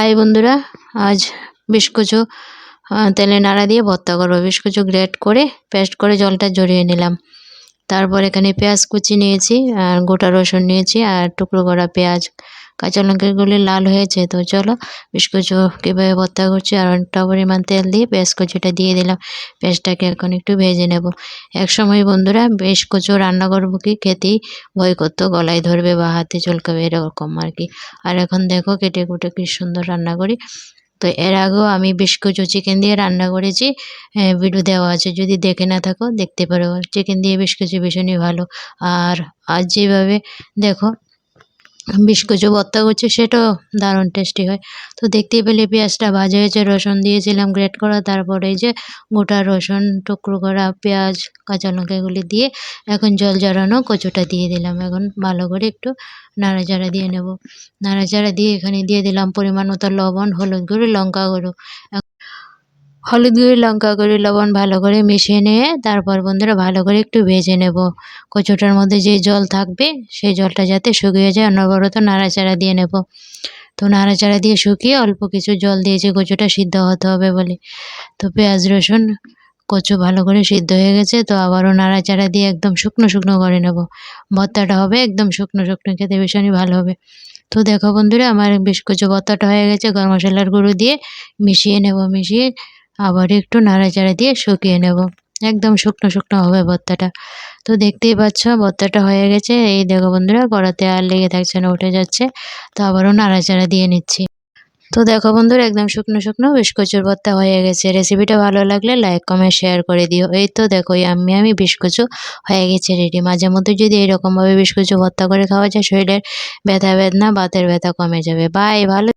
High বন্ধুরা, আজ বেশ কিছু তেলে নাড়া দিয়ে ভর্তা করব। বেশ কিছু গ্রেট করে পেস্ট করে জলটা জড়িয়ে নিলাম। তারপর এখানে পেঁয়াজ কুচি নিয়েছি, আর গোটা রসুন নিয়েছি, আর টুকরো করা পেঁয়াজ। কাঁচা লঙ্কাগুলি লাল হয়েছে তো চলো বিস্কুচো কীভাবে ভর্তা করছি আর অনেকটা পরিমাণ তেল দিয়ে পেঁয়াজ কুচিটা দিয়ে দিলাম। পেঁয়াজটাকে এখন একটু ভেজে নেব। এক সময় বন্ধুরা বেশ কচু রান্না করব কি খেতেই ভয় করতো, গলায় ধরবে বা হাতে চলকাবে এরকম আর কি। আর এখন দেখো কেটে কুটে কি সুন্দর রান্না করি। তো এর আগেও আমি বেশ কিছু চিকেন দিয়ে রান্না করেছি। ভিডিও দেওয়া আছে। যদি দেখে না থাকো দেখতে পারো। চিকেন দিয়ে বেশ কিছু ভীষণই ভালো। আর আজ যেভাবে দেখো বেশ কিছু ভর্তা করছি, সেটাও দারুণ টেস্টি হয়। তো দেখতেই পেলে পেঁয়াজটা ভাজা হয়েছে, রসুন দিয়েছিলাম গ্রেট করা, তারপরে যে গোটা রসুন টুকরো করা পেঁয়াজ, কাঁচা লঙ্কা এগুলি দিয়ে এখন জল জড়ানো কচুটা দিয়ে দিলাম। এখন ভালো করে একটু নাড়াচাড়া দিয়ে নেব। নাড়াচাড়া দিয়ে এখানে দিয়ে দিলাম পরিমাণ মতো লবণ, হলুদ গুঁড়ো, লঙ্কা গুঁড়ো। হলুদ গুঁড়ি লঙ্কা গুঁড়ি লবণ ভালো করে মিশিয়ে নিয়ে তারপর বন্ধুরা ভালো করে একটু ভেজে নেব। কচুটার মধ্যে যে জল থাকবে, সেই জলটা যাতে শুকিয়ে যায়, অনবরত নাড়াচাড়া দিয়ে নেব। তো নাড়াচাড়া দিয়ে শুকিয়ে অল্প কিছু জল দিয়েছি কচুটা সিদ্ধ হতে হবে বলে। তো পেঁয়াজ, রসুন, কচু ভালো করে সিদ্ধ হয়ে গেছে, তো আবারও নাড়াচাড়া দিয়ে একদম শুকনো শুকনো করে নেব। ভর্তাটা হবে একদম শুকনো শুকনো, খেতে ভীষণই ভালো হবে। তো দেখো বন্ধুরা, আমার বেশ কচু ভর্তাটা হয়ে গেছে, গরম মশলার গুঁড়ো দিয়ে মিশিয়ে নেব, মিশিয়ে আবার একটু নাড়াচাড়া দিয়ে শুকিয়ে নেব। একদম শুকনো শুকনো হবে ভর্তাটা। তো দেখতেই পাচ্ছ, ভর্তাটা হয়ে গেছে। এই দেখো বন্ধুরা, কড়াতে আর লেগে থাকছে না, উঠে যাচ্ছে। তো আবারও নাড়াচাড়া দিয়ে নিচ্ছি। তো দেখো বন্ধুরা, একদম শুকনো শুকনো বিস্কুচুর ভর্তা হয়ে গেছে। রেসিপিটা ভালো লাগলে লাইক, কমেন্ট, শেয়ার করে দিও। এই তো দেখো আমি আমি বিস্কুচু হয়ে গেছে রেডি মাঝে মধ্যে যদি এরকমভাবে বিস্কুচু ভর্তা করে খাওয়া যায়, শরীরের ব্যথা বেদনা, বাতের ব্যথা কমে যাবে। বাই ভালো